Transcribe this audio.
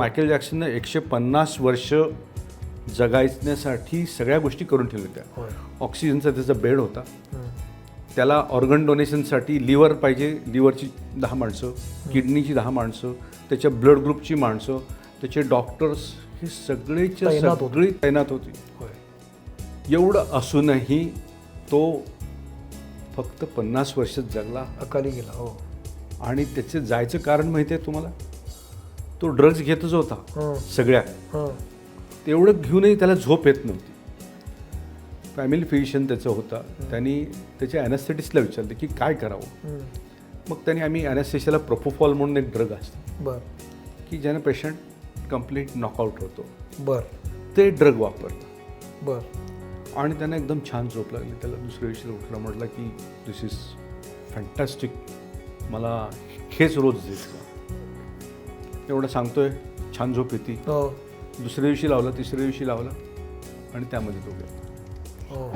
Michael जॅक्सननं एकशे पन्नास वर्ष जगायण्यासाठी सगळ्या गोष्टी करून ठेवल्या होत्या ऑक्सिजनचा त्याचा बेड होता. त्याला ऑर्गन डोनेशनसाठी लिव्हर पाहिजे लिव्हरची दहा माणसं किडनीची दहा माणसं त्याच्या ब्लड ग्रुपची माणसं त्याचे डॉक्टर्स हे सगळेच्या. सगळी तैनात होती. एवढं असूनही तो फक्त पन्नास वर्षच जगला. अकाली गेला हो. आणि त्याचे जायचं कारण माहिती आहे तुम्हाला? तो ड्रग्ज घेतच होता. सगळ्या. तेवढं घेऊनही त्याला झोप येत नव्हती. फॅमिली फिजिशियन त्याचं होता. त्यांनी त्याच्या ॲनेस्थेटिस्टला विचारलं की काय करावं. मग त्यांनी आम्ही ॲनेस्थेशियाला प्रोपोफॉल म्हणून एक ड्रग असतो. बर. की ज्याने पेशंट कंप्लीट नॉकआउट होतो. बर. ते ड्रग वापरलं बर. आणि त्यांना एकदम छान झोप लागली. त्याला दुसऱ्या दिवशी उठला म्हटलं की दिस इज फॅन्टॅस्टिक मला हेच रोज दिसलं एवढं सांगतोय छान झोप येते. हो. दुसऱ्या दिवशी लावलं तिसऱ्या दिवशी लावलं आणि त्यामध्ये तो गेला. हो.